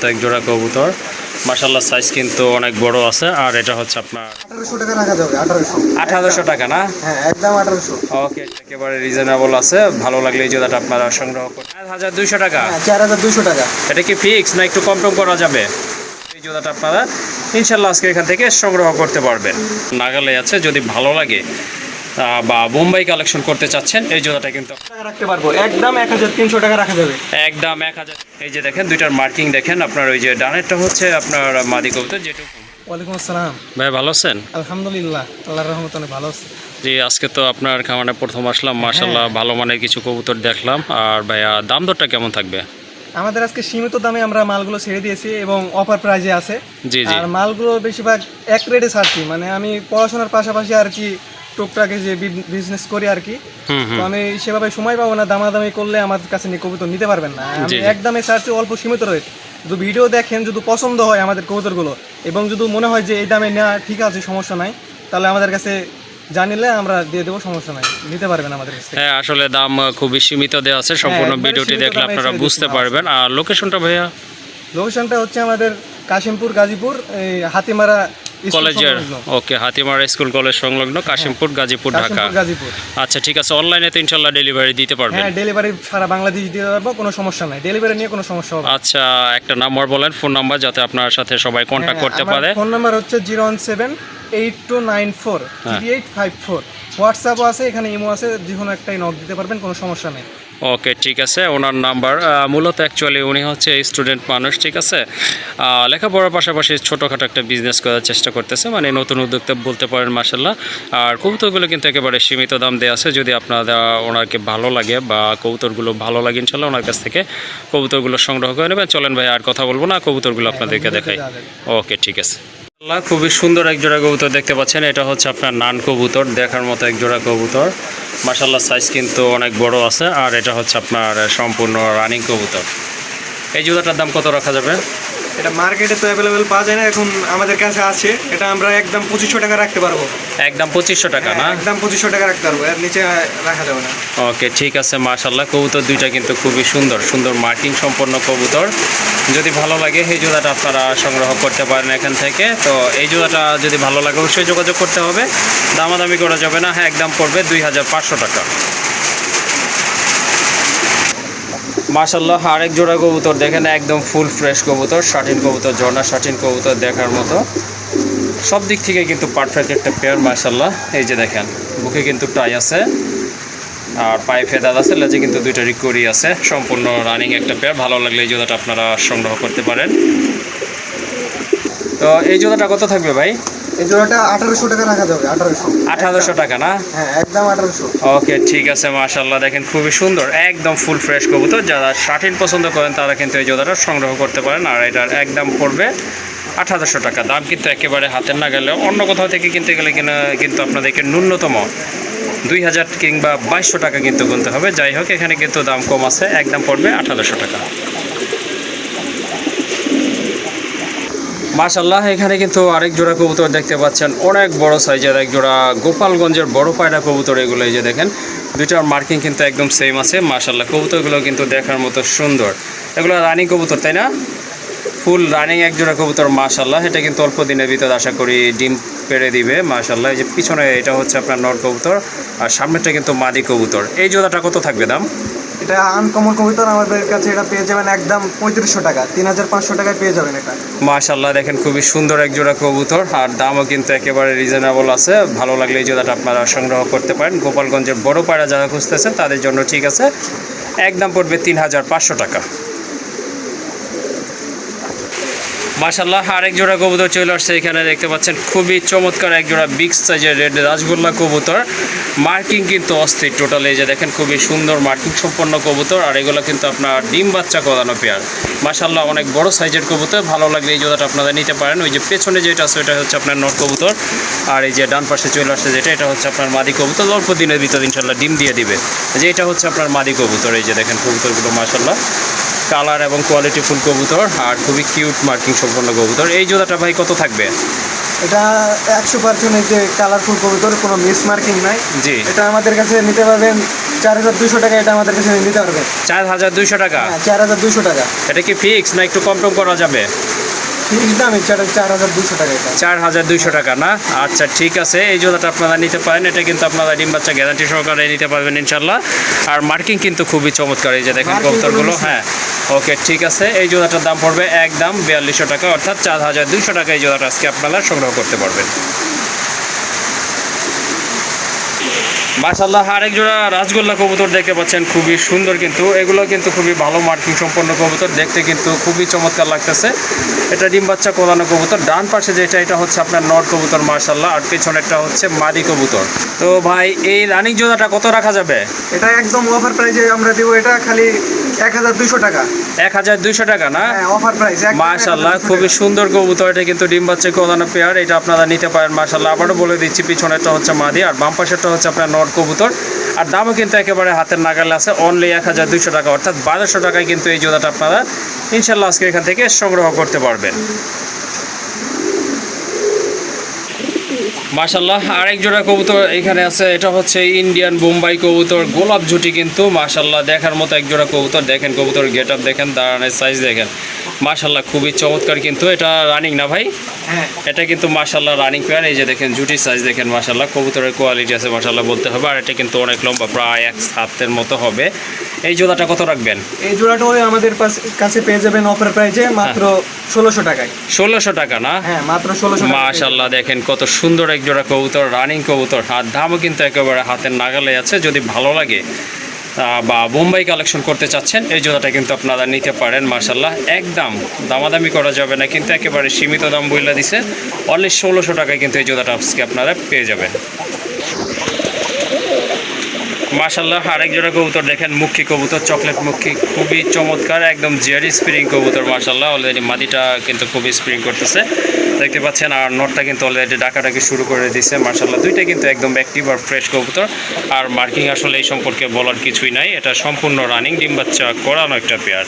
মতো এক জোড়া কবুতর। মাসাল্লাহ সাইজ কিন্তু অনেক বড় আছে আর এটা হচ্ছে আপনার আঠারোশো টাকা না? হ্যাঁ একদম আঠারোশো। ওকে একেবারে রিজনেবল আছে। ভালো লাগলে এই জোড়াটা আপনারা সংগ্রহ করুন। চার হাজার দুইশো টাকা? হ্যাঁ চার হাজার দুশো টাকা। এটা কি ফিক্স না একটু কম টম করা যাবে? এই জোড়াটা আপনারা ইনশাল্লাহ আজকে এখান থেকে সংগ্রহ করতে পারবেন। নাগালে আছে যদি ভালো লাগে বা বোম্বাই কালেকশন করতে চাচ্ছেন এই জোড়াটা কিন্তু রাখতে পারব। একদম এক হাজার তিনশো টাকা রাখা যাবে। একদম এক হাজার। এই যে দেখেন দুইটার মার্কিং দেখেন আপনার ওই যে ডানেরটা হচ্ছে আপনার মাদি কবুতর যেটুকু। ওয়ালাইকুম আসসালাম। ভাই ভালো আছেন? আলহামদুলিল্লাহ আল্লাহর রহমত অনেক ভালো আছে। জি আজকে তো আপনার খামারে প্রথম আসলাম মাশাল্লাহ ভালো মানের কিছু কবুতর দেখলাম। আর ভাইয়া দাম দরটা কেমন থাকবে? আমাদের আজকে সীমিত দামে আমরা মালগুলো ছেড়ে দিয়েছি এবং অফার প্রাইজে আছে। আর মালগুলো বেশিরভাগ এক রেটে ছাড়ছি। মানে আমি পড়াশোনার পাশাপাশি আর কি টুকটাকে যে বিজনেস করি আর কি তো আমি সেভাবে সময় পাবো না দামাদামি করলে আমার কাছে নিয়ে কবুতর নিতে পারবেন না। আমি। একদমে ছাড়ছি অল্প সীমিত রেট যদি ভিডিও দেখেন যদি পছন্দ হয় আমাদের কবুতরগুলো এবং যদি মনে হয় যে এই দামে নেওয়া ঠিক আছে সমস্যা নাই তাহলে আমাদের কাছে জানিলে আমরা দিয়ে দেবো সমস্যা নাই। নিতে পারবেন আমাদের কাছে হ্যাঁ আসলে দাম খুবই সীমিত দেওয়া আছে সম্পূর্ণ ভিডিওটি দেখলে আপনারা বুঝতে পারবেন। আর লোকেশনটা ভাইয়া? লোকেশনটা হচ্ছে আমাদের কাশিমপুর গাজীপুর এই হাতিমারা কলেজের? ওকে হাতিমারা স্কুল কলেজ সংলগ্ন কাশিমপুর গাজীপুর ঢাকা। গাজীপুর। আচ্ছা ঠিক আছে অনলাইনে তো ইনশাল্লাহ ডেলিভারি দিতে পারবেন। হ্যাঁ ডেলিভারি সারা বাংলাদেশ দিতে পারব কোনো সমস্যা নাই। ডেলিভারি নিয়ে কোনো সমস্যা হবে আচ্ছা একটা নাম্বার বলেন ফোন নাম্বার যাতে আপনার সাথে সবাই কন্ট্যাক্ট করতে পারে। ফোন নাম্বার হচ্ছে zero one seven eight two nine four three eight five four হোয়াটসঅ্যাপও আছে এখানে ইমো আছে যে কোনো একটাই নক দিতে পারবেন কোনো সমস্যা নেই। ওকে ঠিক আছে ওনার নাম্বার। মূলত অ্যাকচুয়ালি উনি হচ্ছে স্টুডেন্ট মানুষ ঠিক আছে? লেখাপড়ার পাশাপাশি ছোটোখাটো একটা বিজনেস করার চেষ্টা করতেছে মানে নতুন উদ্যোক্তা বলতে পারেন মাসাল্লাহ আর কবুতরগুলো কিন্তু একেবারে সীমিত দাম দেওয়া আছে যদি আপনারা ওনাকে ভালো লাগে বা কবুতরগুলো ভালো লাগে ইনশাল্লাহ ওনার কাছ থেকে কবুতরগুলো সংগ্রহ করে নেবেন। চলেন ভাই আর কথা বলব না কবুতরগুলো আপনাদেরকে দেখাই। ওকে ঠিক আছে। আল্লাহ খুবই সুন্দর এক জোড়া কবুতর দেখতে পাচ্ছেন এটা হচ্ছে আপনার নান কবুতর দেখার মতো এক জোড়া কবুতর। মাসাল্লাহ সাইজ কিন্তু অনেক বড় আছে। আর এটা হচ্ছে আপনার সম্পূর্ণ রানিং কবুতর। এই জুতাটার দাম কত রাখা যাবে? এটা মার্কেটে তো অ্যাভেলেবেল পাওয়া যায় না এখন আমাদের কাছে আছে। এটা আমরা একদম পঁচিশশো টাকা রাখতে পারব। একদম পঁচিশশো টাকা না? একদম পঁচিশশো টাকা রাখতে পারব এর নিচে রাখা যাবে না। ওকে ঠিক আছে মাশাল্লাহ কবুতর দুইটা কিন্তু খুবই সুন্দর সুন্দর মার্কিং সম্পন্ন কবুতর। যদি ভালো লাগে এই জোড়াটা আপনারা সংগ্রহ করতে পারেন এখান থেকে। তো এই জোড়াটা যদি ভালো লাগে অবশ্যই যোগাযোগ করতে হবে। দামাদামি করা যাবে না হ্যাঁ একদম পড়বে দুই হাজার পাঁচশো টাকা। মাশাল্লাহ আরেক জোড়া কবুতর দেখেন, একদম ফুল ফ্রেশ কবুতর, শাটিন কবুতর, ঝর্ণা শাটিন কবুতর দেখার মতো। সব দিক থেকে কিন্তু পারফেক্ট একটা পেয়ার মাশাল্লাহ এই যে দেখেন, বুকে কিন্তু টাই আছে, আর পায়ে ফেদার আছে, লেজে কিন্তু দুইটা রিকোরি আছে। সম্পূর্ণ রানিং একটা পেয়ার ভালো লাগলে এই জোড়াটা আপনারা সংগ্রহ করতে পারেন। তো এই জোড়াটা কত থাকবে ভাই? এই জোড়াটা আঠারোশো টাকা রাখা যাবে আঠারোশো। আঠারোশো টাকা না? হ্যাঁ একদম আঠারোশো। ওকে ঠিক আছে মাশাল্লাহ দেখেন খুবই সুন্দর একদম ফুল ফ্রেশ কবুতর। যারা শার্টিন পছন্দ করেন তারা কিন্তু এই জোড়াটা সংগ্রহ করতে পারেন আর এটার একদম পড়বে আঠারোশো টাকা। দাম কিন্তু একেবারে হাতের না গেলেও অন্য কোথাও থেকে কিনতে গেলে কিনা কিন্তু আপনাদেরকে ন্যূনতম দুই হাজার কিংবা বাইশশো টাকা কিন্তু গুনতে হবে। যাই হোক এখানে কিন্তু দাম কম আছে একদম পড়বে আঠারোশো টাকা। মাশাল্লাহ এখানে কিন্তু আরেক জোড়া কবুতর দেখতে পাচ্ছেন। অনেক বড় সাইজের এক জোড়া গোপালগঞ্জের বড় পায়রা কবুতর, এগুলো এই যে দেখেন, দুইটার মার্কিং কিন্তু একদম সেম আছে। মাশাল্লাহ কবুতরগুলো কিন্তু দেখার মতো সুন্দর। এগুলো রানিং কবুতর, তাই না? ফুল রানিং এক জোড়া কবুতর মাশাল্লাহ এটা কিন্তু অল্প দিনের ভিতর আশা করি ডিম পেড়ে দিবে মাশাল্লাহ এই যে পিছনে এটা হচ্ছে আপনার নর কবুতর, আর সামনেটা কিন্তু মাদি কবুতর। এই জোড়াটা কত থাকবে দাম? এটা আনকমন কবিতর আমাদের কাছে, এটা পেয়ে যাবেন একদম পঁয়ত্রিশশো টাকা, তিন হাজার পাঁচশো টাকায় পেয়ে যাবেন এটা। মাশাল্লাহ দেখেন খুবই সুন্দর এক জোড়া কবুতর, আর দামও কিন্তু একেবারে রিজনেবল আছে। ভালো লাগলে এই জোড়াটা আপনারা সংগ্রহ করতে পারেন। গোপালগঞ্জের বড় পায়রা যারা খুঁজতেছেন, তাদের জন্য ঠিক আছে। একদম পড়বে তিন হাজার পাঁচশো টাকা। মাশাল্লাহ আরেক জোড়া কবুতর চলে আসছে এখানে, দেখতে পাচ্ছেন, খুবই চমৎকার এক জোড়া বিগ সাইজের রেড রাজগোল্লা কবুতর। মার্কিং কিন্তু অস্থির টোটাল এই যে দেখেন, খুবই সুন্দর মার্কিং সম্পন্ন কবুতর, আর এগুলো কিন্তু আপনার ডিম বাচ্চা কদানো পেয়ার মাশাল্লাহ অনেক বড় সাইজের কবুতর, ভালো লাগলে এই জোড়াটা আপনারা নিতে পারেন। ওই যে পেছনে যেটা আছে ওটা হচ্ছে আপনার নট কবুতর, আর এই যে ডান পাশে চলে আসছে যেটা, এটা হচ্ছে আপনার মাদি কবুতর। অল্প দিনের ভিতর ইনশাল্লাহ ডিম দিয়ে দিবে। যে এটা হচ্ছে আপনার মাদি কবুতর, এই যে দেখেন কবুতরগুলো মাশাল্লাহ কালার এবং কোয়ালিটি ফুল কবুতর আর খুবই কিউট মার্কিং সম্পন্ন কবুতর। এই জোড়াটা ভাই কত থাকবে? এটা একশো পার্সেন্ট যে কালারফুল কবুতর কোনো মিস মার্কিং নাই। জি। এটা আমাদের কাছে নিতে পারবেন চার হাজার দুশো টাকা এটা আমাদের কাছে নিতে পারবেন। চার হাজার দুশো টাকা? হ্যাঁ চার হাজার দুশো টাকা। এটা কি ফিক্স না একটু কম টম করা যাবে? চার হাজার দুইশো টাকা না? আচ্ছা ঠিক আছে। এই আপনারা নিতে পারেন। এটা কিন্তু আপনারা ডিম বাচ্চা গ্যারান্টি সহকারে নিতে পারবেন ইনশাল্লাহ আর মার্কিং কিন্তু খুবই চমৎকার এই যে দেখেন কবুতরগুলো। হ্যাঁ। ওকে ঠিক আছে। এই জোড়াটার দাম পড়বে একদম বিয়াল্লিশশো টাকা অর্থাৎ চার হাজার দুইশো টাকা এই জোড়াটা আজকে আপনারা সংগ্রহ করতে পারবেন। মাশাল্লাহ আরেক জোড়া রাজগোল্লা কবুতর দেখতে পাচ্ছেন খুবই সুন্দর কিন্তু। এগুলো কিন্তু খুবই ভালো মার্কিং সম্পন্ন কবুতর দেখতে কিন্তু খুবই চমৎকার লাগতেছে। এটা ডিম বাচ্চা কোলানো কবুতর ডান পাশে যেটা এটা হচ্ছে আপনার নর কবুতর মার্শাল্লাহ আর পেছনেরটা হচ্ছে মাদি কবুতর। তো ভাই এই রানিং জোড়াটা কত রাখা যাবে? এটা একদম অফার প্রাইসে আমরা দিব এটা খালি এক হাজার দুইশো টাকা। এক হাজার দুইশো টাকা না? অফার প্রাইস মাশাল্লাহ খুবই সুন্দর কবুতর এটা কিন্তু ডিম বাচ্চা কোলানো পেয়ার এটা আপনারা নিতে পারেন মাশাল্লাহ আবারও বলে দিচ্ছি পিছনেরটা হচ্ছে মাদি আর বাম পাশেরটা হচ্ছে আপনার নর কবুতর। আর দামও কিন্তু একেবারে হাতের নাগালে আছে অনলি এক হাজার দুইশো টাকা, অর্থাৎ বারোশো টাকায় কিন্তু এই জোড়াটা আপনারা ইনশাল্লাহ আজকে এখান থেকে সংগ্রহ করতে পারবেন। মাশাল্লাহ, আরেক জোড়া কবুতর এখানে আছে, এটা হচ্ছে ইন্ডিয়ান বোম্বাই কবুতর, গোলাপ ঝুটি কিন্তু, মাশাল্লাহ, দেখার মতো এক জোড়া কবুতর। দেখেন কবুতর গেট আপ দেখেন, দাঁড়ানোর সাইজ দেখেন। মাশাল্লাহ খুবই চমৎকার কিন্তু। এটা রানিং না ভাই? হ্যাঁ। এটা কিন্তু মাশাল্লাহ রানিং পেয়ার এই যে দেখেন জুটির সাইজ দেখেন মাশাল্লাহ কবুতরের কোয়ালিটি আছে মাশাল্লাহ বলতে হবে আর এটা কিন্তু অনেক লম্বা প্রায় এক হাতের মতো হবে। এই জোড়াটা কত রাখবেন? এই জোড়াটা ওই আমাদের কাছে পেয়ে যাবেন অফার প্রাইজে মাত্র ষোলোশো টাকায়। ষোলোশো টাকা না? হ্যাঁ মাত্র ষোলোশো মাশাল্লাহ দেখেন কত সুন্দর এক জোড়া কবুতর রানিং কবুতর আর দামও কিন্তু একেবারে হাতের নাগালে আছে যদি ভালো লাগে। বা বোম্বাই কালেকশন করতে চাচ্ছেন, এই জোড়াটা কিন্তু আপনারা নিতে পারেন মার্শাল্লাহ একদম দামাদামি করা যাবে না, কিন্তু একেবারে সীমিত দাম বইলা দিছে। অনলি ষোলোশো টাকায় কিন্তু এই জোড়াটা আজকে আপনারা পেয়ে যাবেন। মাশাল্লাহ আরেক জোড়া কবুতর দেখেন, মুখী কবুতর, চকলেট মুখী, খুবই চমৎকার, একদম জিয়ারি স্প্রিং কবুতর মাশাল্লাহ অলরেডি মাদিটা কিন্তু খুবই স্প্রিং করতেছে। দেখতে পাচ্ছেন, আর নটটা কিন্তু অলরেডি ডাকাডাকি শুরু করে দিছে মাশাল্লাহ দুইটা কিন্তু একদম অ্যাক্টিভ আর ফ্রেশ কবুতর। আর মার্কিং আসলে এই সম্পর্কে বলার কিছুই নাই, এটা সম্পূর্ণ রানিং ডিম বাচ্চা, করানো একটা পেয়ার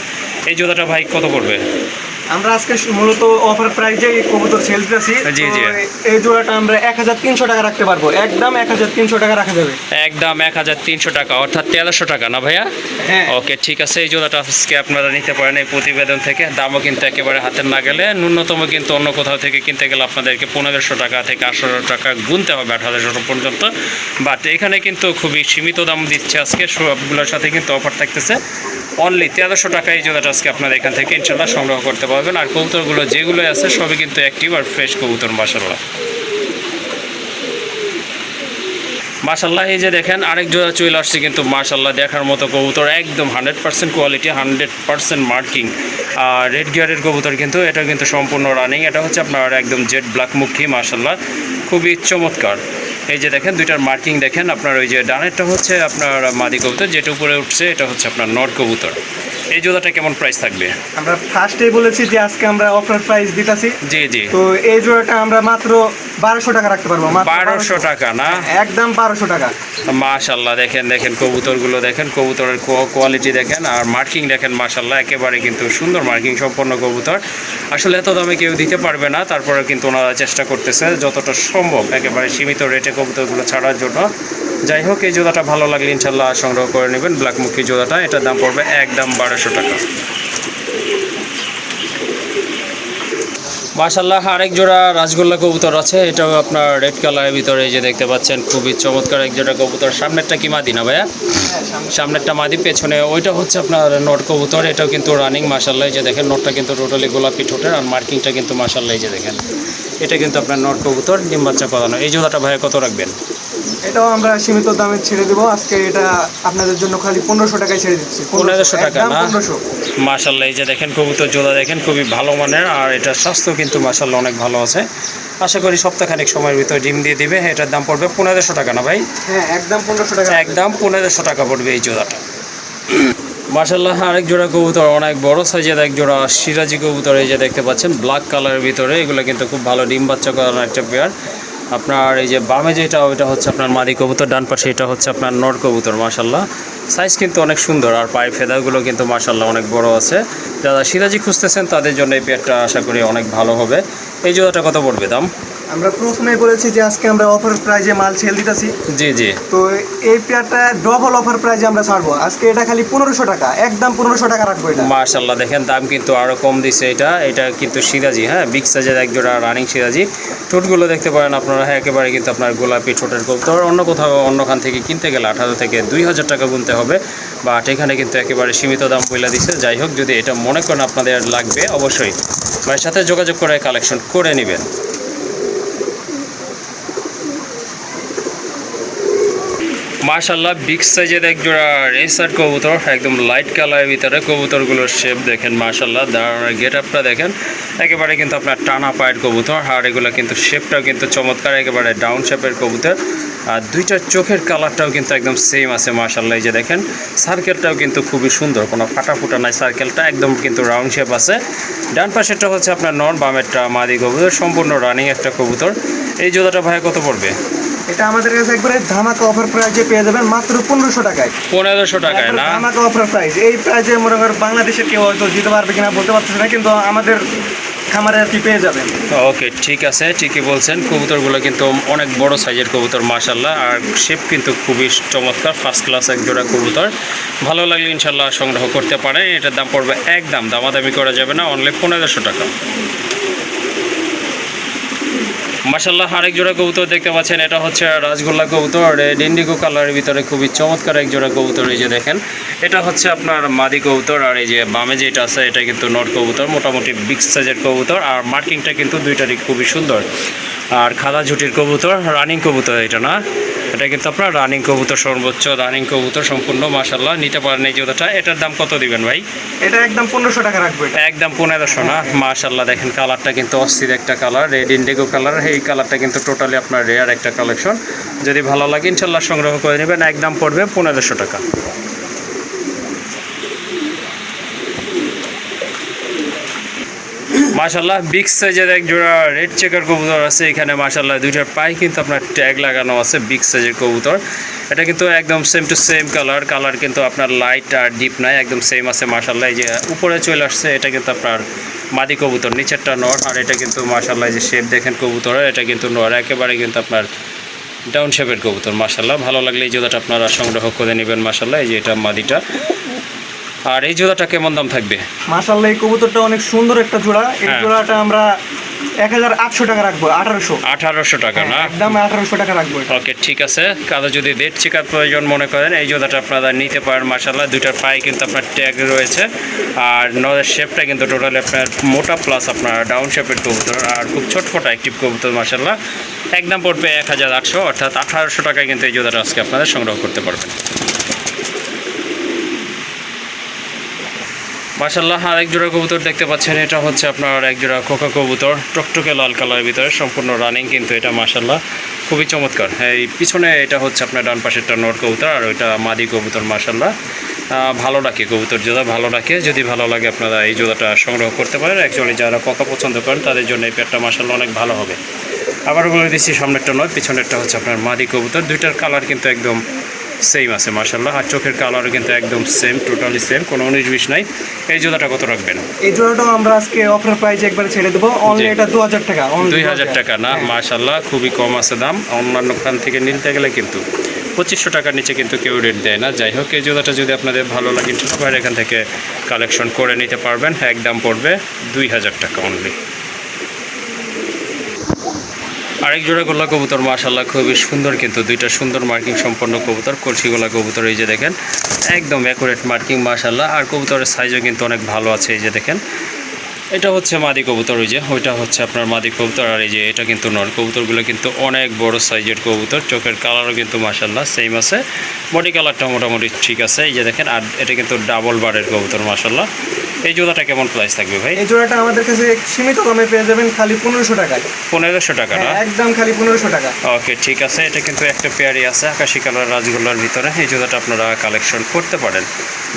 এই জোড়াটা ভাই কত করবে আমরা আজকে মূলত অফার প্রাইজে কবুতর সেল দিতেছি জি, জি। এই জোড়াটা আমরা এক হাজার তিনশো টাকা রাখতে পারব। একদম এক হাজার তিনশো টাকা রাখা যাবে। একদম এক হাজার তিনশো টাকা অর্থাৎ তেরোশো টাকা না ভাইয়া? হ্যাঁ। ওকে ঠিক আছে এই জোড়াটা আজকে আপনারা নিতে পারেন এই প্রতিবেদন থেকে। দামও কিন্তু একেবারে হাতের না গেলে ন্যূনতম কিন্তু অন্য কোথাও থেকে কিনতে গেলে আপনাদেরকে পনেরোশো টাকা থেকে আঠারো টাকা গুনতে হবে হাজার পর্যন্ত। বাট এখানে কিন্তু খুবই সীমিত দাম দিচ্ছে আজকে সবগুলোর সাথে কিন্তু অফার থাকতেছে। অনলি তেরোশো টাকা এই জোড়াটা আজকে আপনারা এখান থেকে ইনশাল্লাহ সংগ্রহ করতে পারবেন। আর কবুতরগুলো যেগুলো আছে, সবই কিন্তু অ্যাক্টিভ আর ফ্রেশ কবুতর মাসাল্লাহ মাশাল্লাহ এই যে দেখেন, আরেক জোড়া চলে আসছে কিন্তু মাশাল্লাহ দেখার মতো কবুতর, একদম hundred percent quality hundred percent marking আর রেড গিয়ারের কবুতর কিন্তু এটা কিন্তু সম্পূর্ণ রানিং এটা হচ্ছে আপনার একদম জেড ব্ল্যাক মুখী মাশাল্লাহ খুবই চমৎকার। এই যে দেখেন, দুইটার মার্কিং দেখেন, আপনার ওই যে ডানেরটা হচ্ছে আপনার মাদি কবুতর, যেটা উপরে উঠছে, এটা হচ্ছে আপনার নট কবুতর। এই জোড়াটা কেমন প্রাইস থাকবে? আমরা ফার্স্টেই বলেছি যে আজকে আমরা অফার প্রাইস দিতেছি। জি জি। তো এই জোড়াটা আমরা মাত্র বারোশো টাকা রাখতে পারব মাত্র বারোশো টাকা না? একদম বারোশো টাকা। মাশাল্লাহ দেখেন দেখেন কবুতরগুলো দেখেন কবুতরের কোয়ালিটি দেখেন আর মার্কিং দেখেন মাশাল্লাহ একেবারে কিন্তু সুন্দর মার্কিং সম্পন্ন কবুতর। আসলে এত দামে কেউ দিতে পারবে না তারপরে কিন্তু ওনারা চেষ্টা করতেছে যতটা সম্ভব একেবারে সীমিত রেটে কবুতরগুলো ছাড়ার জন্য। যাই হোক এই জোড়াটা ভালো লাগলে ইনশাল্লাহ সংগ্রহ করে নেবেন। ব্ল্যাকমুখী জোড়াটা এটার দাম পড়বে একদম বারোশো টাকা। মাশাল্লাহ আরেক জোড়া রাসগোল্লা কবুতর আছে। এটাও আপনার রেড কালারের ভিতরে যে দেখতে পাচ্ছেন, খুবই চমৎকার এক জোড়া কবুতর। সামনেরটা কি মাদি না ভাইয়া? সামনেরটা মাদি, পেছনে ওইটা হচ্ছে আপনার নট কবুতর। এটাও কিন্তু রানিং মাশাল্লাহ যে দেখেন, নটটা কিন্তু টোটালি গোলাপি ঠোঁটের আর মার্কিংটা কিন্তু মাশাল্লাহ যে দেখেন। এটা কিন্তু আপনার নট কবুতর, ডিম বাচ্চা করানো এই জোড়াটা ভাইয়া কত রাখবেন? এটাও আমরা সীমিত দামে ছেড়ে দেবো। আজকে এটা আপনাদের জন্য খালি পনেরোশো টাকায় ছেড়ে দিচ্ছি। পনেরোশো টাকা না? পনেরোশো। মাশাল্লাহ এই যে দেখেন কবুতর জোড়া দেখেন খুবই ভালো মানের আর এটার স্বাস্থ্য কিন্তু মাশাল্লাহ অনেক ভালো আছে। আশা করি সপ্তাহখানেক সময়ের ভিতরে ডিম দিয়ে দিবে এটার দাম পড়বে পনেরোশো টাকা না ভাই? হ্যাঁ একদম পনেরোশো টাকা। একদম পনেরোশো টাকা পড়বে এই জোড়াটা। মার্শাল্লাহ আরেক জোড়া কবুতর অনেক বড় সাইজের এক জোড়া সিরাজি কবুতর এই যে দেখতে পাচ্ছেন ব্ল্যাক কালারের ভিতরে এগুলো কিন্তু খুব ভালো ডিম বাচ্চা করানো একটা পেয়ার আপনার এই যে বামে যেটা, ওইটা হচ্ছে আপনার মাদি কবুতর, ডান পাশে এটা হচ্ছে আপনার নর কবুতর মার্শাল্লাহ সাইজ কিন্তু অনেক সুন্দর আর পায়ের ফেদারগুলো কিন্তু মার্শাল্লাহ অনেক বড় আছে। যারা সিরাজি খুঁজতেছেন তাদের জন্য এই পেয়ারটা আশা করি অনেক ভালো হবে। এই জোড়াটা কত পড়বে দাম? আমরা প্রথমে বলেছি যে আজকে আমরা অফার প্রাইজে মাল ছেল দিতেছি। জি জি। তো এই পেয়ারটা ডবল অফার প্রাইজে আমরা ছাড়বো। আজকে এটা খালি পনেরোশো টাকা। একদম পনেরোশো টাকা রাখব এটা। মার্শাল্লাহ দেখেন দাম কিন্তু আরও কম দিছে এটা। এটা কিন্তু সিরাজি হ্যাঁ? বিগ সাইজের এক জোড়া রানিং সিরাজি ঠোঁটগুলো দেখতে পারেন আপনারা হ্যাঁ একেবারে কিন্তু আপনার গোলাপি ঠোঁটের কবুতর। অন্য কোথাও অন্যখান থেকে কিনতে গেলে আঠারো থেকে দুই হাজার টাকা গুনতে হবে। বাট এখানে কিন্তু একেবারে সীমিত দাম বইলা দিছে। যাই হোক, যদি এটা মনে করেন আপনাদের লাগবে, অবশ্যই। ভাইয়ের সাথে যোগাযোগ করে কালেকশন করে নেবেন। মার্শাল্লাহ বিগ সাইজের এক জোড়া রেসার কবুতর, একদম লাইট কালারের ভিতরে কবুতরগুলোর শেপ দেখেন মার্শাল্লাহ দাঁড়ানোর গেট আপটা দেখেন, একেবারে কিন্তু আপনার টানা পায়ের কবুতর, আর এগুলো কিন্তু শেপটাও কিন্তু চমৎকার, একেবারে ডাউন শেপের কবুতর, আর দুইটার চোখের কালারটাও কিন্তু একদম সেম আছে মার্শাল্লাহ এই যে দেখেন সার্কেলটাও কিন্তু খুবই সুন্দর, কোনো ফাটা ফুটা নাই সার্কেলটা একদম কিন্তু রাউন্ড শেপ আছে, ডান পাশেরটা হচ্ছে আপনার নন বামেরটা মাদি কবুতর, সম্পূর্ণ রানিং একটা কবুতর, এই জোড়াটা ভাই কত পড়বে? এটা আমাদের কাছে একবারে ধামাকা অফার প্রাইজে পেয়ে যাবেন মাত্র পনেরোশো টাকায়। পনেরোশো টাকায় না? ধামাকা অফার প্রাইস এই প্রাইজে মনে করেন বাংলাদেশের কেউ হয়তো দিতে পারবে কিনা বলতে পারতেছে না কিন্তু আমাদের খামারে কি পেয়ে যাবেন। ওকে ঠিক আছে ঠিকই বলছেন। কবুতরগুলো কিন্তু অনেক বড় সাইজের কবুতর মাশাল্লাহ আর শেপ কিন্তু খুবই চমৎকার ফার্স্ট ক্লাস এক জোড়া কবুতর। ভালো লাগলে ইনশাল্লাহ সংগ্রহ করতে পারেন। এটার দাম পড়বে একদম দামাদামি করা যাবে না অনলি পনেরোশো টাকা। মাসাল্লাহ আরেক জোড়া কবুতর দেখতে পাচ্ছেন, এটা হচ্ছে রাজগোল্লা কবুতর। রেড ইন্ডিগো কালারের ভিতরে খুবই চমৎকার এক জোড়া কবুতর এই যে দেখেন। এটা হচ্ছে আপনার মাদি কবুতর আর এই যে বামে যেটা আছে, এটা কিন্তু নট কবুতর, মোটামুটি বিগ সাইজের কবুতর আর মার্কিংটা কিন্তু দুইটারই খুবই সুন্দর। আর খাদা ঝুটির কবুতর রানিং কবুতর এটা না? এটা কিন্তু আপনার রানিং কবুতর সর্বোচ্চ রানিং কবুতর সম্পূর্ণ মাসাল্লাহ নিতে পারেন এই জুতাটা এটার দাম কত দিবেন ভাই? এটা একদম পনেরোশো টাকা রাখবে একদম পনেরোশো না? মাসাল্লাহ দেখেন কালারটা কিন্তু অস্থির একটা কালার রেড ইন্ডিগো কালার এই কালারটা কিন্তু টোটালি আপনার রেয়ার একটা কালেকশন যদি ভালো লাগে ইনশাল্লাহ সংগ্রহ করে নেবেন একদম পড়বে পনেরোশো টাকা। মাশাল্লাহ বিগ সাইজের এক জোড়া রেড চেকার কবুতর আছে এখানে মাশাল্লাহ দুইটার পায়ে কিন্তু আপনার ট্যাগ লাগানো আছে বিগ সাইজের কবুতর। এটা কিন্তু একদম same to same colour colour কিন্তু আপনার লাইট আর ডিপ নাই, একদম সেম আছে মাশাল্লাহ এই যে উপরে চলে আসছে, এটা কিন্তু আপনার মাদি কবুতর, নিচেরটা নর, আর এটা কিন্তু মাশাল্লাহ যে শেপ দেখেন কবুতরের এটা কিন্তু নর, একেবারে কিন্তু আপনার ডাউন শেপের কবুতর মাশাল্লাহ ভালো লাগলে এই জোড়াটা আপনারা সংগ্রহ করে নেবেন মাশাল্লাহ এই যে এটা মাদিটা। আর এই জোড়াটা কেমন দাম থাকবে? মাসাল্লাহ এই কবুতরটা অনেক সুন্দর একটা জোড়া। এই হ্যাঁ। জোড়াটা আমরা এক হাজার আটশো টাকা রাখব আঠারোশো। আঠারোশো টাকা না? একদম আঠারোশো টাকা রাখব ওকে ঠিক আছে। কারও যদি ডেট চেকার প্রয়োজন মনে করেন এই জোড়াটা আপনারা নিতে পারেন মাসাল্লাহ দুইটার পায়ে কিন্তু আপনার ট্যাগ রয়েছে। আর নদের শেপটা কিন্তু টোটালি আপনার মোটা প্লাস আপনার ডাউন শেপের কবুতর। আর খুব ছোটফোটা অ্যাক্টিভ কবুতর মাসাল্লাহ একদম পড়বে এক হাজার আটশো অর্থাৎ আঠারোশো টাকায় কিন্তু এই জোড়াটা আজকে আপনারা সংগ্রহ করতে পারবেন। মাসাল্লাহ এক জোড়া কবুতর দেখতে পাচ্ছেন, এটা হচ্ছে আপনার এক জোড়া কোকা কবুতর, টকটকে লাল কালারের ভিতরে, সম্পূর্ণ রানিং কিন্তু এটা মাসাল্লাহ খুবই চমৎকার। এই পিছনে এটা হচ্ছে আপনার ডান পাশেরটা নর কবুতর, আর ওইটা মাদি কবুতর মাসাল্লাহ ভালো ডাকে কবুতর জোড়া, ভালো ডাকে যদি ভালো লাগে, আপনারা এই জোড়াটা সংগ্রহ করতে পারেন। অ্যাকচুয়ালি যারা কোকা পছন্দ করেন, তাদের জন্য এই পেয়ারটা মাসাল্লাহ অনেক ভালো হবে। আবার বলে দিচ্ছি, সামনেরটা নয়, পিছনেরটা হচ্ছে আপনার মাদি কবুতর। দুইটার কালার কিন্তু একদম সেম আছে মাসাল্লাহ আর চোখের কালারও কিন্তু একদম সেম টোটালি সেম কোনো উনিশ বিশ নাই। এই জোড়াটা কত রাখবেন? এই জোড়াটাও আমরা আজকে অফার প্রাইজে একবারে ছেড়ে দেবো। অনলি এটা দু হাজার টাকা দুই হাজার টাকা না? মার্শাল্লাহ খুবই কম আছে দাম। অন্যান্য খান থেকে নিতে গেলে কিন্তু পঁচিশশো টাকার নিচে কিন্তু কেউ রেট দেয় না। যাই হোক এই জোড়াটা যদি আপনাদের ভালো লাগে সবাই এখান থেকে কালেকশন করে নিতে পারবেন। এক দাম পড়বে দুই হাজার টাকা অনলি আরেক জোড়া গোলা কবুতর মাশাল্লাহ খুবই সুন্দর কিন্তু দুইটা সুন্দর মার্কিং সম্পন্ন কবুতর, কলসি গোলা কবুতর এই যে দেখেন, একদম অ্যাকুরেট মার্কিং মাশাল্লাহ আর কবুতরের সাইজও কিন্তু অনেক ভালো আছে এই যে দেখেন। এটা হচ্ছে মাদি কবুতর ওই যে ওইটা হচ্ছে আপনার মাদি কবুতর আর এই যে এটা কিন্তু নর কবুতরগুলো কিন্তু অনেক বড় সাইজের কবুতর চোখের কালারও কিন্তু মাসাল্লাহ সেম আছে। বডি কালারটা মোটামুটি ঠিক আছে এই যে দেখেন আর এটা কিন্তু ডাবল বারের কবুতর মাসাল্লাহ এই জোড়াটা কেমন প্রাইস থাকবে ভাই? এই জোড়াটা আমাদের কাছে সীমিত দামে পেয়ে যাবেন খালি পনেরোশো টাকায়। পনেরোশো টাকা না? হ্যাঁ, একদম খালি পনেরোশো টাকা। ওকে ঠিক আছে এটা কিন্তু একটা পেয়ারই আছে আকাশি কালার রাজগোল্লার ভিতরে এই জুতাটা আপনারা কালেকশন করতে পারেন।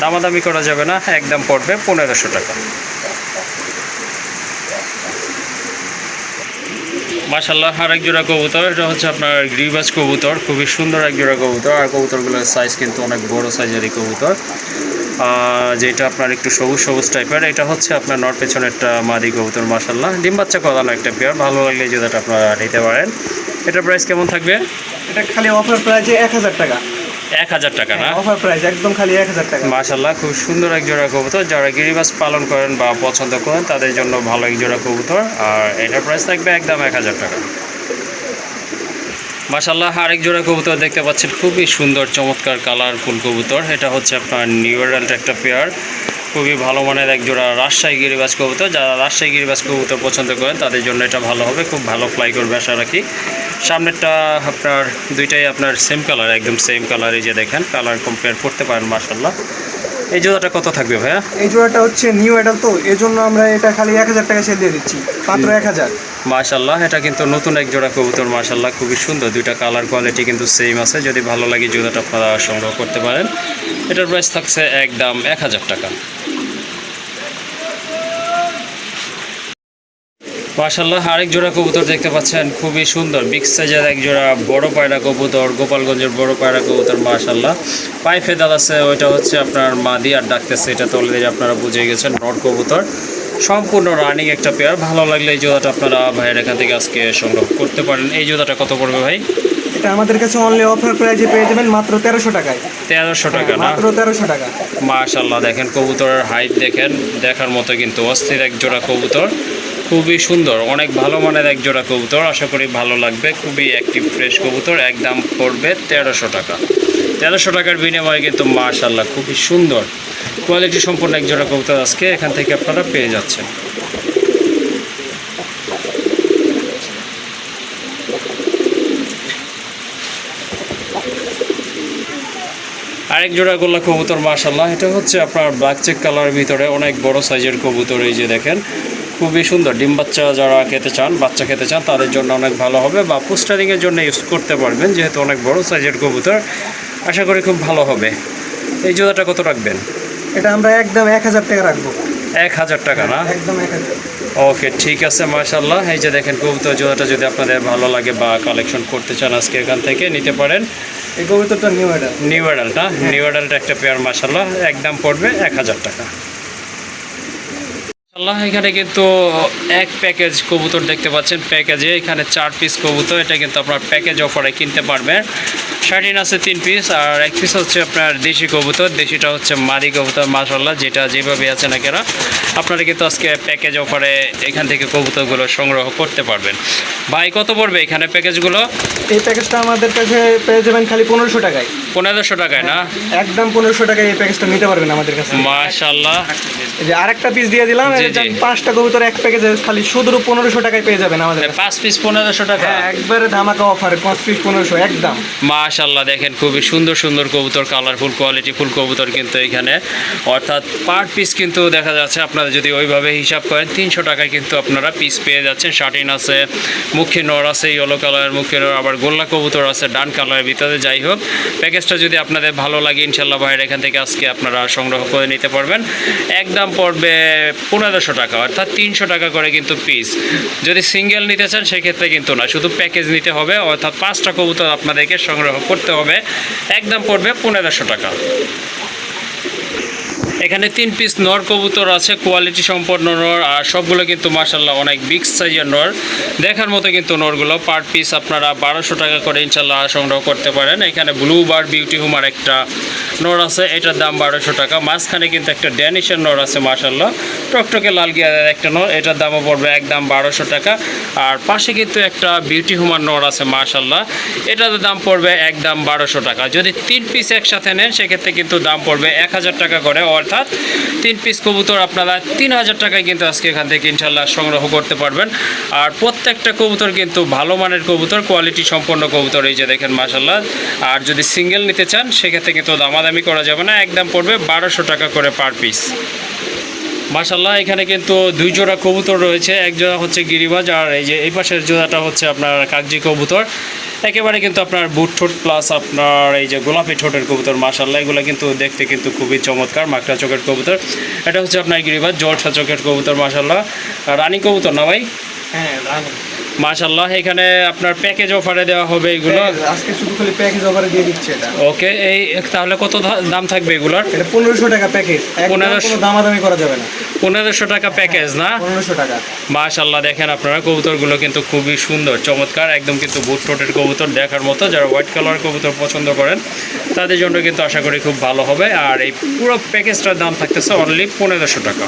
দামাদামি করা যাবে না একদম পড়বে পনেরোশো টাকা। মাশাল্লাহ আর এক জোড়া কবুতর, এটা হচ্ছে আপনার গ্রিবাস কবুতর, খুবই সুন্দর এক জোড়া কবুতর, আর কবুতরগুলোর সাইজ কিন্তু অনেক বড় সাইজেরই কবুতর। যেটা আপনার একটু সবুজ সবুজ টাইপের এটা হচ্ছে আপনার নর পেছনের একটা মাদি কবুতর মাসাল্লাহ ডিম বাচ্চা কদানো একটা পেয়ার ভালো লাগলে জোড়াটা আপনারা নিতে পারেন। এটার প্রাইস কেমন থাকবে? এটা খালি অফার প্রাইজে এক হাজার টাকা। এক হাজার টাকা না? অফার প্রাইস একদম খালি এক হাজার টাকা। মাশাল্লাহ খুব সুন্দর এক জোড়া কবুতর। যারা গিরিবাস পালন করেন বা পছন্দ করেন তাদের জন্য ভালো এক জোড়া কবুতর। আর এটার প্রাইস থাকবে একদম এক হাজার টাকা। মাশাল্লাহ আরেক জোড়া কবুতর দেখতে পাচ্ছেন। খুবই সুন্দর চমৎকার কালারফুল কবুতর। এটা হচ্ছে আপনার নিউ একটা পেয়ার খুবই ভালো মানের এক জোড়া রাজশাহী গিরিবাজ কবুতর। যারা রাজশাহী গিরিবাজ কবুতর পছন্দ করেন, তাদের জন্য এটা ভালো হবে। খুব ভালো ফ্লাই করবে আশা রাখি। সামনেরটা আপনার, দুইটাই আপনার সেম কালার একদম সেম কালার এই যে দেখেন। কালার কম্পেয়ার করতে পারেন মাশাল্লাহ এই জোড়াটা কত থাকবে ভাইয়া? এই জোড়াটা হচ্ছে নিউ অ্যাডাল তো এই জন্য আমরা এটা খালি এক হাজার টাকা সেল দিয়ে দিচ্ছি। মাত্র এক হাজার। মাশাল্লাহ এটা কিন্তু নতুন এক জোড়া কবুতর মাশাল্লাহ খুবই সুন্দর। দুইটা কালার কোয়ালিটি কিন্তু সেম আছে। যদি ভালো লাগে জোড়াটা আপনারা সংগ্রহ করতে পারেন। এটার প্রাইস থাকছে একদম এক হাজার টাকা। মাশাল্লাহ আরেক জোড়া কবুতর দেখতে পাচ্ছেন খুবই সুন্দর। বিগ সাইজের এক জোড়া বড় পায়রা কবুতর গোপালগঞ্জের বড় পায়রা কবুতর মাশাল্লাহ পায়ে ফেদাল আছে ওইটা হচ্ছে আপনার মাদি আর ডাকতেছে এটা তো অলরেডি আপনারা বুঝে গেছেন নট কবুতর। সম্পূর্ণ রানিং একটা পেয়ার ভালো লাগলে এই জোড়াটা আপনারা ভাইয়ের এখান থেকে আজকে সংগ্রহ করতে পারেন। এই জোড়াটা কত পড়বে ভাই? এটা আমাদের কাছে অনলি অফার প্রাইজে পেয়ে যাবেন মাত্র তেরোশো টাকায়। তেরোশো টাকা মাত্র তেরোশো টাকা। মাশাল্লাহ দেখেন কবুতরের হাইট দেখেন দেখার মতো কিন্তু অস্থির এক জোড়া কবুতর। খুবই সুন্দর, অনেক ভালো মানের এক জোড়া কবুতর, আশা করি ভালো লাগবে, খুবই অ্যাক্টিভ ফ্রেশ কবুতর একদম পড়বে তেরোশো টাকা। তেরোশো টাকার বিনিময়ে কিন্তু মাশাল্লাহ খুবই সুন্দর কোয়ালিটি সম্পন্ন এক জোড়া কবুতর আজকে এখান থেকে আপনারা পেয়ে যাচ্ছেন। আরেক জোড়া গোল্লা কবুতর মাশাল্লাহ এটা হচ্ছে আপনার ব্ল্যাক চেক কালারের ভিতরে অনেক বড় সাইজের কবুতর, এই যে দেখেন খুবই সুন্দর। ডিম বাচ্চা যারা খেতে চান বাচ্চা খেতে চান তাদের জন্য অনেক ভালো হবে বা পোস্টারিংয়ের জন্য ইউজ করতে পারবেন যেহেতু অনেক বড় সাইজের কবুতর। আশা করি খুব ভালো হবে। এই জোড়াটা কত রাখবেন? এটা আমরা একদম এক হাজার টাকা রাখব। এক হাজার টাকা না? একদম এক হাজার। ওকে ঠিক আছে মাশাল্লাহ এই যে দেখেন কবুতর জোড়াটা যদি আপনাদের ভালো লাগে বা কালেকশন করতে চান আজকে এখান থেকে নিতে পারেন। এই কবুতরটা নিউ অ্যাডাল নিউ অ্যাডাল্ট না? নিউ অ্যাডাল্ট একটা পেয়ার মাশাল্লাহ একদম পড়বে এক হাজার টাকা। আল্লাহ এখানে কিন্তু এক প্যাকেজ কবুতর দেখতে পাচ্ছেন। প্যাকেজে এখানে চার পিস কবুতর, এটা কিন্তু আপনার প্যাকেজ অফারে কিনতে পারবেন। শার্টিন আছে তিন পিস আর এক পিস হচ্ছে আপনার দেশি কবুতর। দেশিটা হচ্ছে মাদি কবুতর মাশাল্লাহ যেটা যেভাবে আছে না কেন আপনারা কিন্তু আজকে প্যাকেজ অফারে এখান থেকে কবুতরগুলো সংগ্রহ করতে পারবেন। ভাই কত পড়বে এখানে প্যাকেজগুলো এই প্যাকেজটা আমাদের কাছে পেয়ে যাবেন খালি পনেরোশো টাকায়। পনেরোশো টাকায় না? একদম পনেরোশো টাকায় এই প্যাকেজটা নিতে পারবেন আমাদের কাছে। মাশাল্লাহ যে আরেকটা পিস দিয়ে দিলাম। পাঁচটা কবুতর এক প্যাকেজে খালি শুধু পনেরোশো টাকায় পেয়ে যাবেন আমাদের কাছে। পাঁচ পিস পনেরোশো টাকা। হ্যাঁ একবারে ধামাকা অফার পাঁচ পিস পনেরোশো একদম। মাশাল্লাহ দেখেন খুবই সুন্দর সুন্দর কবুতর কালারফুল কোয়ালিটি ফুল কবুতর কিন্তু এখানে। অর্থাৎ পার পিস কিন্তু দেখা যাচ্ছে আপনারা যদি ওইভাবে হিসাব করেন, তিনশো টাকায় কিন্তু আপনারা পিস পেয়ে যাচ্ছেন। শার্টিন আছে, মুখে নর আছে ইয়েলো কালারের মুখে নর, আবার গোল্লা কবুতর আছে, ডান কালারের ভিতরে যাই হোক। প্যাকেজটা যদি আপনাদের ভালো লাগে ইনশাল্লাহ ভাইয়ের এখান থেকে আজকে আপনারা সংগ্রহ করে নিতে পারবেন। একদম পড়বে পনেরোশো টাকা, অর্থাৎ তিনশো টাকা করে কিন্তু পিস যদি সিঙ্গেল নিতে চান, সেক্ষেত্রে কিন্তু না, শুধু প্যাকেজ নিতে হবে। অর্থাৎ পাঁচটা কবুতর আপনাদেরকে সংগ্রহ করতে হবে। একদম পড়বে পনেরোশো টাকা। এখানে তিন পিস নর কবুতর আছে কোয়ালিটি সম্পন্ন নর, আর সবগুলো কিন্তু মার্শাল্লাহ অনেক বিগ সাইজের নর। দেখার মতো কিন্তু নরগুলো পার পিস আপনারা বারোশো টাকা করে ইনশাল্লাহ সংগ্রহ করতে পারেন। এখানে ব্লু বার বিউটি হুমার একটা নর আছে, এটার দাম বারোশো টাকা। মাঝখানে কিন্তু একটা ড্যানিশের নর আছে মার্শাল্লাহ টকটকে লাল গিয়ারের একটা নর, এটার দামও পড়বে একদম বারোশো টাকা। আর পাশে কিন্তু একটা বিউটি হুমার নর আছে মার্শাল্লাহ এটার দাম পড়বে একদম বারোশো টাকা। যদি তিন পিস একসাথে নেন, সেক্ষেত্রে কিন্তু দাম পড়বে এক হাজার টাকা করে, অর্থাৎ তিন পিস কবুতর আপনারা তিন হাজার টাকায় কিন্তু আজকে এখান থেকে ইনশাল্লাহ সংগ্রহ করতে পারবেন। আর প্রত্যেকটা কবুতর কিন্তু ভালো মানের কবুতর কোয়ালিটি সম্পন্ন কবুতর এই যে দেখেন মাসাল্লাহ আর যদি সিঙ্গেল নিতে চান, সেক্ষেত্রে কিন্তু দামাদামি করা যাবে না, একদম পড়বে বারোশো টাকা করে পার পিস মাশাল্লাহ এখানে কিন্তু দুই জোড়া কবুতর রয়েছে, এক জোড়া হচ্ছে গিরিবাজ, আর এই যে এই পাশের জোড়াটা হচ্ছে আপনার কাগজি কবুতর। একেবারে কিন্তু আপনার বুট ঠোঁট প্লাস আপনার এই যে গোলাপি ঠোঁটের কবুতর মাসাল্লাহ এগুলো কিন্তু দেখতে কিন্তু খুবই চমৎকার, মাকড়া চোখের কবুতর এটা হচ্ছে আপনার গিরিবাস জোরসা চোখের কবুতর মাশাল্লাহ রানী কবুতর না ভাই। মাশাল্লাহ এখানে আপনার প্যাকেজ অফারে দেওয়া হবে এগুলো। আজকে শুধু খালি প্যাকেজ অফারে দিয়ে দিচ্ছে এটা। ওকে এই তাহলে কত দাম থাকবে এগুলোর? এটা পনেরোশো টাকা প্যাকেজ পনেরোশো- কোনো দামাদামি করা যাবে না। পনেরোশো টাকা প্যাকেজ না? পনেরোশো টাকা। মাশাল্লাহ দেখেন আপনারা কবুতরগুলো কিন্তু খুবই সুন্দর চমৎকার একদম কিন্তু বুট টোটের কবুতর দেখার মতো যারা হোয়াইট কালার কবুতর পছন্দ করেন তাদের জন্য কিন্তু আশা করি খুব ভালো হবে। আর এই পুরো প্যাকেজটার দাম থাকতেছে অনলি পনেরোশো টাকা।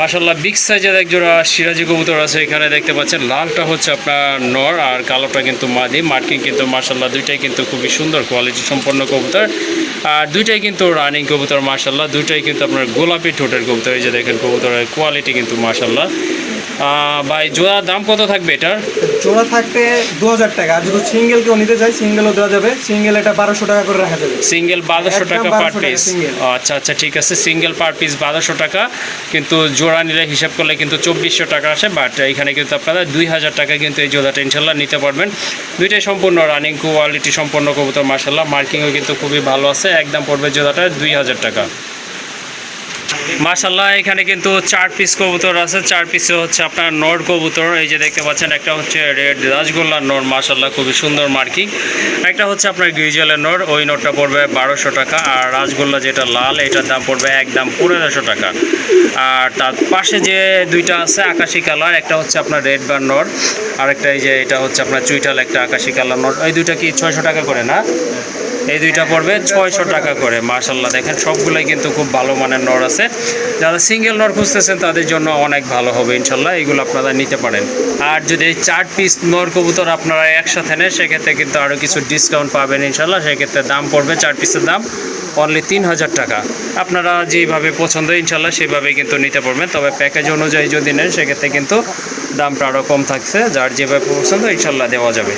মাশাল্লাহ বিগ সাইজের এক জোড়া সিরাজি কবুতর আছে এখানে দেখতে পাচ্ছেন। লালটা হচ্ছে আপনার নর আর কালোটা কিন্তু মাদি। মার্কিং কিন্তু মাশাল্লাহ দুইটাই কিন্তু খুবই সুন্দর কোয়ালিটি সম্পন্ন কবুতর। আর দুইটাই কিন্তু রানিং কবুতর মাশাল্লাহ দুইটাই কিন্তু আপনার গোলাপি ঠোঁটের কবুতর। এই যে দেখেন কবুতরের কোয়ালিটি কিন্তু মাশাল্লাহ ভাই জোড়ার দাম কত থাকবে এটার? জোড়া থাকতে দু হাজার টাকা যদি সিঙ্গেল কেউ নিতে চায় সিঙ্গেলও দেওয়া যাবে। সিঙ্গেল এটা বারোশো টাকা করে রাখা যাবে। সিঙ্গেল বারোশো টাকা পার পিস আচ্ছা আচ্ছা ঠিক আছে। সিঙ্গেল পার পিস বারোশো টাকা। কিন্তু জোড়া নিলে হিসাব করলে কিন্তু চব্বিশশো টাকা আসে বাট এখানে কিন্তু আপনারা দুই হাজার টাকা কিন্তু এই জোড়াটা ইনশাল্লাহ নিতে পারবেন। দুইটাই সম্পূর্ণ রানিং কোয়ালিটি সম্পন্ন কবুতর মার্শাল্লাহ মার্কিংও কিন্তু খুবই ভালো আছে, একদম পড়বে জোড়াটা দুই হাজার টাকা। মাশাল্লাহ এখানে কিন্তু চার পিস কবুতর আছে। চার পিসে হচ্ছে আপনার নর কবুতর। এই যে দেখতে পাচ্ছেন, একটা হচ্ছে রেড রাজগোল্লার নর মাশাল্লাহ খুবই সুন্দর মার্কিং। একটা হচ্ছে আপনার গ্রিজেলের নর, ওই নোটটা পড়বে বারোশো টাকা। আর রাজগোল্লা যেটা লাল, এটার দাম পড়বে একদম পনেরোশো টাকা। আর তার পাশে যে দুইটা আছে, আকাশি কালার, একটা হচ্ছে আপনার রেড বার নর। আর একটা এই যে, এটা হচ্ছে আপনার চুইটাল একটা আকাশি কালার নর। এই দুইটা কি ছয়শো টাকা করে না? এই দুইটা পড়বে ছয়শো টাকা করে মার্শাল্লাহ দেখেন, সবগুলোই কিন্তু খুব ভালো মানের নর আছে। যারা সিঙ্গেল নর খুঁজতেছেন, তাদের জন্য অনেক ভালো হবে ইনশাল্লাহ, এগুলো আপনারা নিতে পারেন। আর যদি চার পিস নর কবুতর আপনারা একসাথে নেন, সেক্ষেত্রে কিন্তু আরও কিছু ডিসকাউন্ট পাবেন ইনশাল্লাহ। সেক্ষেত্রে দাম পড়বে চার পিসের দাম অনলি তিন হাজার টাকা। আপনারা যেভাবে পছন্দ, ইনশাল্লাহ সেইভাবেই কিন্তু নিতে পারবেন। তবে প্যাকেজ অনুযায়ী যদি নেন, সেক্ষেত্রে কিন্তু দামটা আরও কম থাকছে। যার যেভাবে পছন্দ, ইনশাল্লাহ দেওয়া যাবে।